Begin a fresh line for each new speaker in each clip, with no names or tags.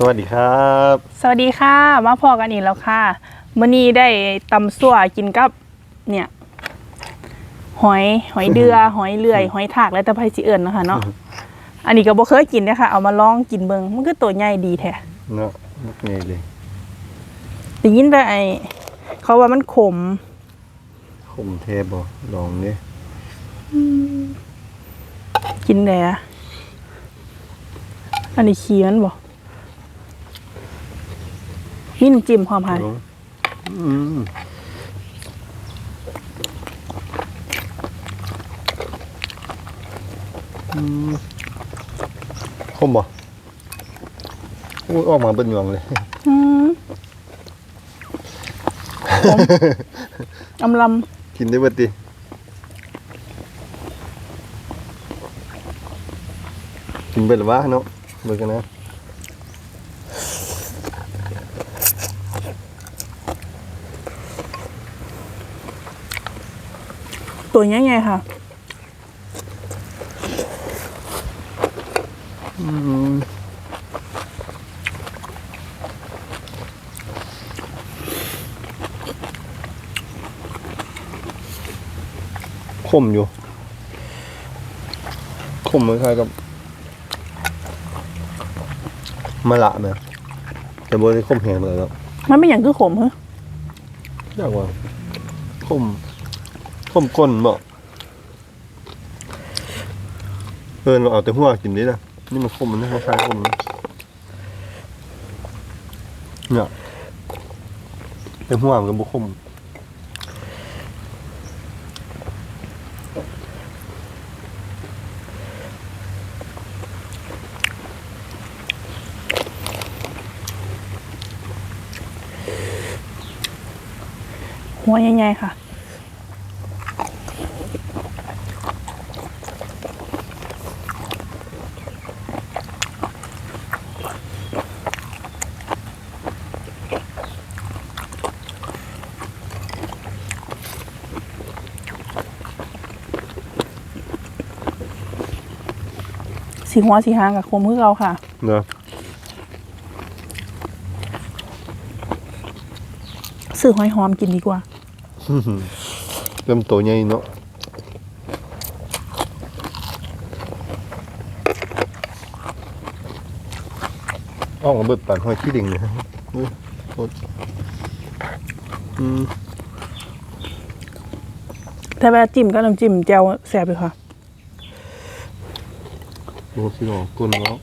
สวัสดีครับ
สวัสดีค่ะ มาพอกันอีกแล้วค่ะมื้อนี้ได้ตำซั่วกินกับ เนี่ย หอยหอยเดือ หอยเลื่อย หอยถากและตะไคร้สิเอิญนาะคะเนาะอันนี้ก็บ่เคยกินนะคะเอามาลองกินเบิงมันก็ตัวใหญ่ดีแท้
เนาะมุกนี่เลย
ได้ยินแต่ไอเขาว่ามันขม
คมเทบอลองนี่
กินได้อะอันนี้ขี้มันบ่ นี่น้ำจิ้มความหาย
ลองอืมอืมคมบ่อุ้ยออกมาเป็นหยวงเลย
อืมขมอำล
กินได้บัดดิกินไปหรือวะเนาะเบิกกันนะ
ตัวใหญ่ๆค่ะ
อืมคมอยู่คมเหมือนคล้ายกับมะละไหมแต่บริคมแห้งเลยแล้ว
มันเป็นอย่างคือขมเหรอ
อยากว่าคม คมก้นบ่เออเราเอาแต่หัวกินดินะนี่มันคมมันคล้ายๆคมนะเนี่ยแต่หัวมันก็บุคม
หัวใหญ่ๆค่ะ สีหัวสีหางกับคมคือเราค่ะ
เนาะ
ซื้อหอยหอมกินดีกว่า
เริ่มตัวใหญ่เนาะอ้อมาเบิดปานหอยขี้ดิ่งเลยอุ้ยโทษอืม
แต่แบบจิ้มก็น้ำจิ้มแจ่วแซ่บอยู่ค่ะ
ดูสิหรอก้นแล้ว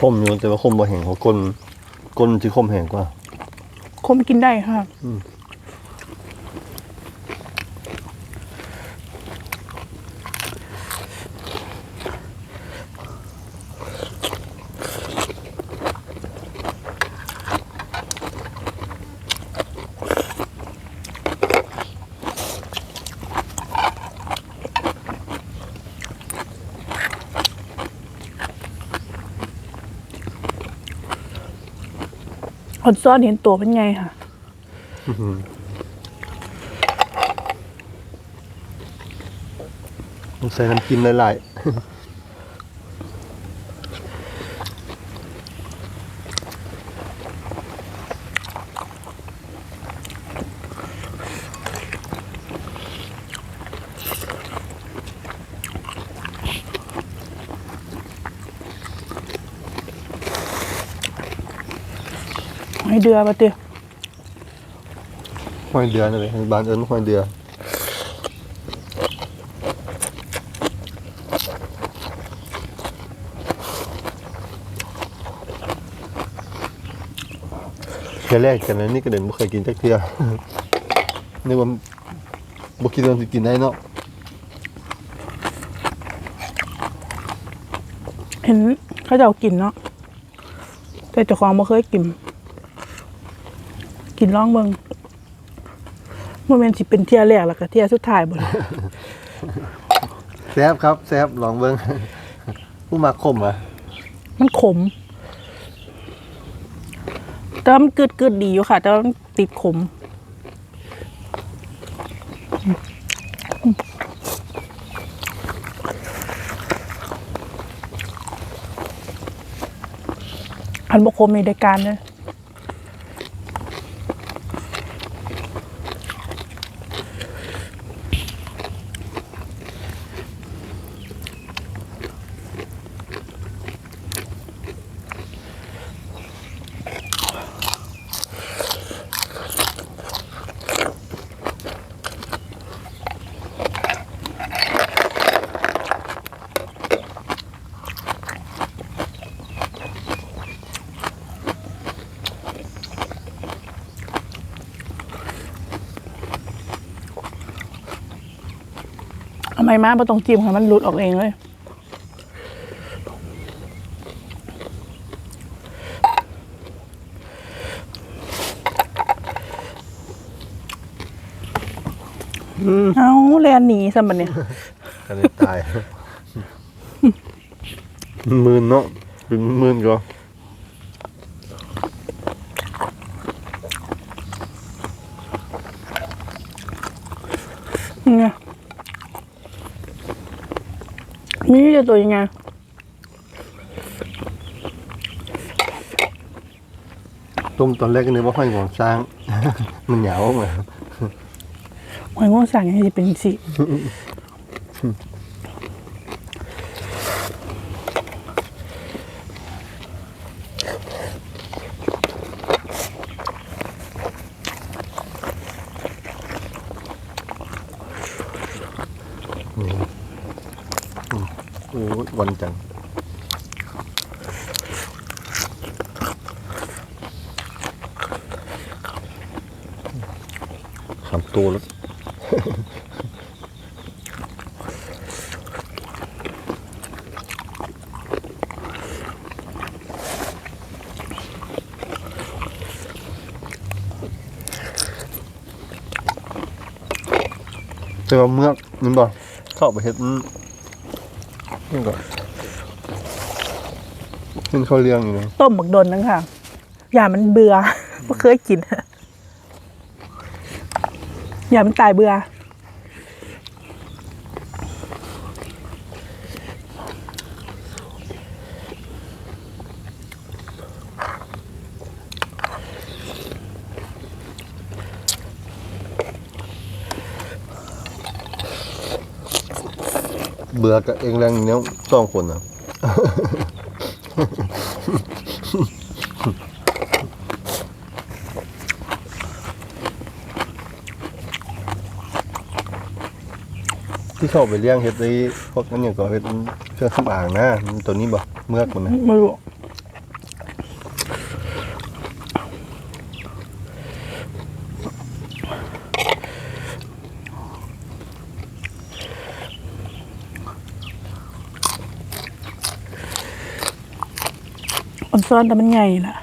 คมอยู่แต่ว่าคมบ่แห้งเขาก้นก้นที่คมแห้งกว่า
คมกินได้ค่ะ
อืม
คนซ้อนเห็นตัวเป็นไงค่ะ
ต้องใส่น้ำกินหลายๆ
หอยเดือปะเตีย
หอยเดือนเลยบ้านเอิ้นหอยเดือเทื่อแรกกันนะนี่ก็เด่นบ่เคยกินจักเทื่อนึกว่าบ่คิดว่าสิกินได้เนาะ
เห็นเขาจะเอากินเนาะแต่เจ้าของบ่เคยกิน กินลองเบิ่งบ่แม่นสิเป็นเที่ยแรกแล้วก็เที่ยสุดท้ายบ่ล่ะ
แซบครับแซบลองเบิ้งผู้มาคมอะ
มันขม แต่ว่ามันกึดกึดๆดีอยู่ค่ะ แต่ว่ามันติดขม อันบกคมในรายการเลย ไมมาบ่ต้องจิ้มค่ะมันหลุดออกเองเลยเอาแลนหนีซะบัดเนี่ย
กันเลยตาย หมื่นเนาะเป็นหมื่นก็
ไงมี จะตัวยังไง
ต้มตอนแรกก็นึกว่าห้อยของสร้าง มันเหนียวไง
หอยง่วงสั่งยังไงจะเป็นสิ
โอ้ย วันจังสามตัวแล้วแต่ว่าเมือกมันบอกเข้าไปเฮ็ด นนี่ก่อนขึ้นเข้าเรื่องอยู่เลย
ต้มบักดนนึงค่ะ อย่ามันเบื่อไม่เคยกิน อย่ามันตายเบื่อ
บื่อกับเองแรงเนี้ยสองคนนะที่เข้าไปเลี้ยงเห็ดไอ้พวกนั้นอย่างก็เห็ดเครื่องสำอางนะ ตัวนี้บ่เมือกมันนะ
ไม่รู้ ซ่อนแต่มันใหญ่ล่ะ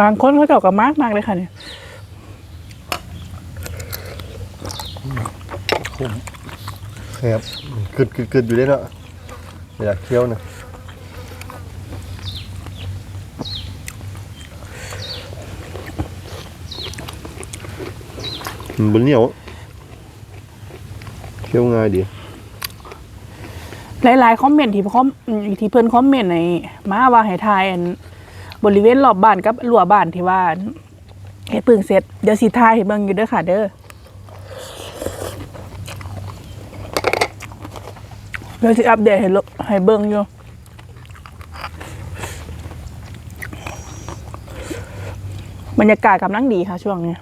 บางคนเขาเจ้ากับมากมากเลยค่ะเนี่ย
ครับกึดกึดกึดอยู่ได้เนาะอยากเคี้ยวนะมันบนเหนียวเคี้ยวง่ายดี
หลายๆคอมเมนต์ที่คอมอืมที่เพิ่นคอมเมนต์ในมาว่าให้ทายอัน บริเวณรอบบ้านกับรั้วบ้านที่ว่าเฮ็ดเพิ่งเสร็จเดี๋ยวสิทายให้เบิ่งอยู่เด้อค่ะ เด้อเดี๋ยวสิอัปเดตให้ลให้เบิ่งอยู่บรรยากาศกำลังดีค่ะ ช่วงนี้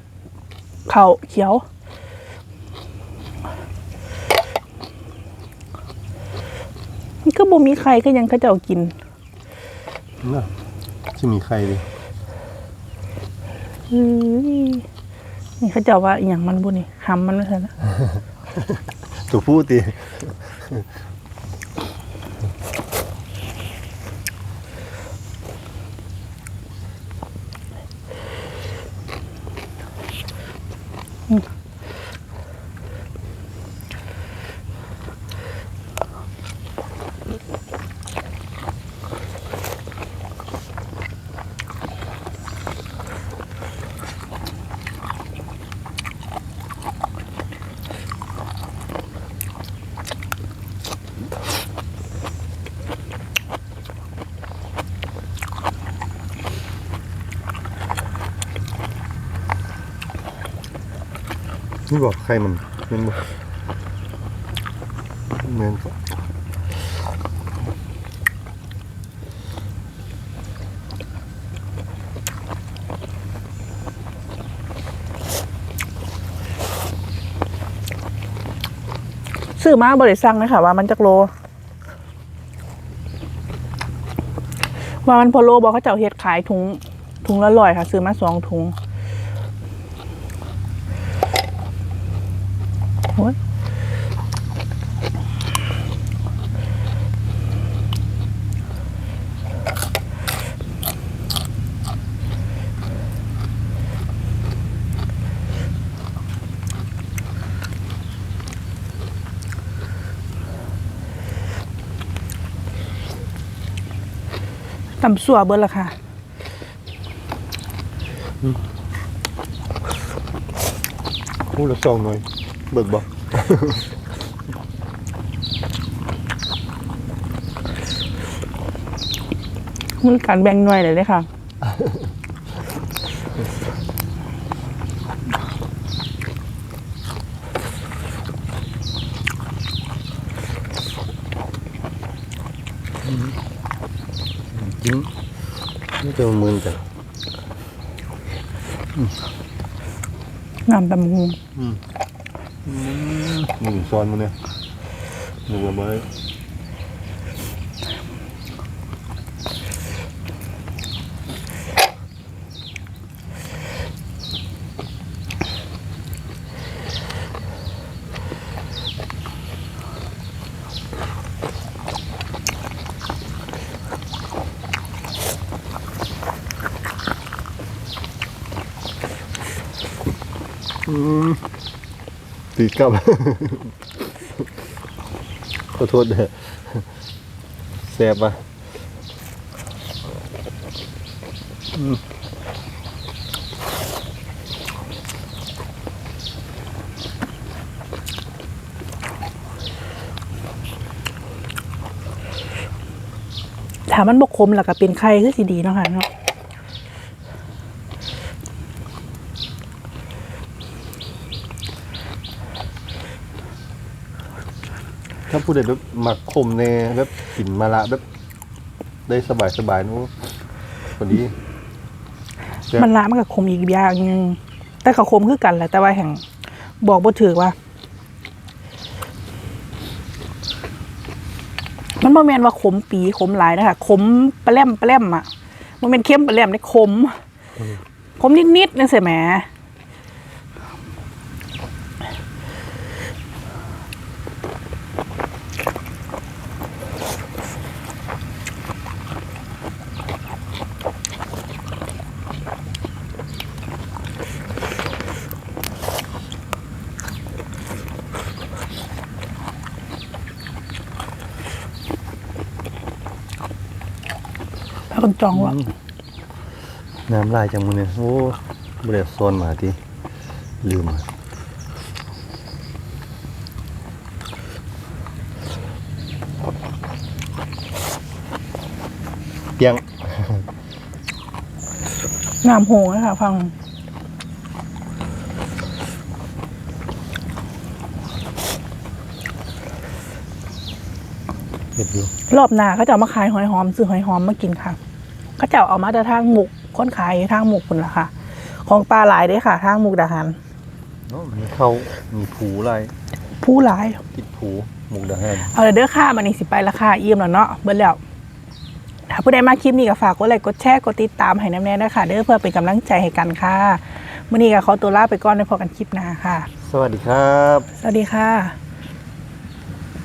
เขาเขียว ก็บ่มีใครก็ยังเขาเจ้ากิน
น จะมีใครดิ
อืมนี่เขาเจ้าว่าอหย่างมันบุนี่หำมันไม่ใช่นะ
ตัวพูดดิ นี่บอกใครมันเป็นบ่เหมือนกับ
ซื้อมาบริสั่งนะคะว่ามันจักโล ว่ามันพอโลบอกเขาเจ้าเฮ็ดขายถุงถุงละร้อยค่ะ ซื้อมาสองถุงโอ้ย ตำสัวเบิดละค่ะ
พูดละซองหน่อย เบิกบอก
มันการแบ่งหน่วยเลยเลยค่ะ
จริงนี่จะมืนแต่
น้ำตำหู
หนึ่งซอนมันเนี่ยหนึ่งละไม้ ตีกลับ ขอโทษเด้อแซ่บปะ
ถามมันบกคมแล้วก็เป็นไข้คือสิดีเนาะค่ะเนาะ
ถ้าพูดได้แบบหมักคมในแบบกลิ่นมะระแบบ ได้สบายสบายๆนู้คนนี้ ครับ
มันละมันก็คมอีกอย่างหนึงแต่ก็คมคือกันแหละแต่ว่าแห่งบอกบ่ถือว่า มันบ่แม่นว่าขมปีขมหลายนะคะขมปลาแลมปลาแลมอะมันเป็นเข้มปลาแลมได้ขมขมนิดๆนั่นสิแหม แล้วคนจองว่า
น้ำลายจังมันเนี่ยโอ้บริโซนมาทีลืมอะเปียง
น้ำโหงนะคะฟัง
เห็ดอยู่
รอบหน้าเขาจะเอามาขายหอยหอมซื้อหอยหอมมากินค่ะเขาจะเอามาแต่ทางหมุกค้นขายทางหมุกคุณล่ะค่ะ ของปลาหลายเด้อค่ะ ทางหมุกดาหาร
เนาะมีเข้ามีผูอะไร
ผู้หลาย
ติดผูหมุกดาหาร
เอาเลยเด้อค่ะมันนี่สิไปราคาเอี่ยมแล้วเนาะเบิ่แล้วถ้าผู้ใดมาคลิปนี้ก็ฝากกดไลค์กดแชร์กดติดตามให้น้ำแน่ด้วยค่ะเด้อเพื่อเป็นกำลังใจให้กันค่ะมื้อนี้ก็ขอตัวลาไปก่อนในพอกันคลิปหน้าค่ะ
สวัสดีครับ
สวัสดีค่ะ